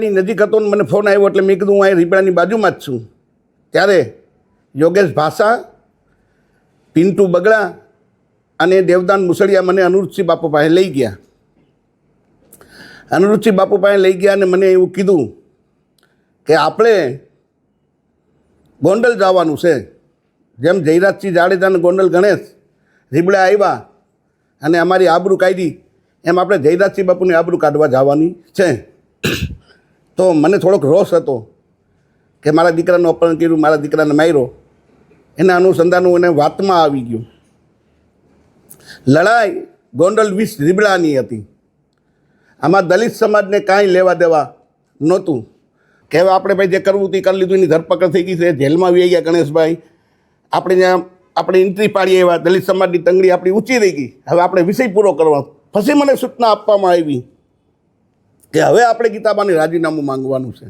ની નજીક હતો ને મને ફોન આવ્યો એટલે મેં કીધું, હું અહીં રીબડાની બાજુમાં જ છું. ત્યારે યોગેશ ભાષા, પિન્ટુ બગડા અને દેવદાન મુસળિયા મને અનુરૂચિ બાપુ પાસે લઈ ગયા. અનુરૂચિ બાપુ પાસે લઈ ગયા અને મને એવું કીધું કે, આપણે ગોંડલ જવાનું છે. જેમ જયરાજસિંહ જાડેજા અને ગોંડલ ગણેશ રીબડા આવ્યા અને અમારી આબરૂ કાઢી, એમ આપણે જયરાજસિંહ બાપુની આબરૂ કાઢવા જવાની છે. તો મને થોડોક રોષ હતો કે મારા દીકરાનું અપહરણ કર્યું, મારા દીકરાને માર્યો. એના અનુસંધાનું એને વાતમાં આવી ગયું. લડાઈ ગોંડલ વીસ રીબડાની હતી. આમાં દલિત સમાજને કાંઈ લેવા દેવા નહોતું. કહેવા આપણે ભાઈ જે કરવું તે કરી લીધું, એની ધરપકડ થઈ ગઈ છે. જેલમાં આવી ગયા ગણેશભાઈ. આપણે ત્યાં, આપણે એન્ટ્રી પાડીએ એવા દલિત સમાજની તંગડી આપણી ઊંચી રહી ગઈ. હવે આપણે વિષય પૂરો કરવાનો પછી મને સૂચના આપવામાં આવી. કે હવે આપણે ગીતાબાને રાજીનામું માંગવાનું છે.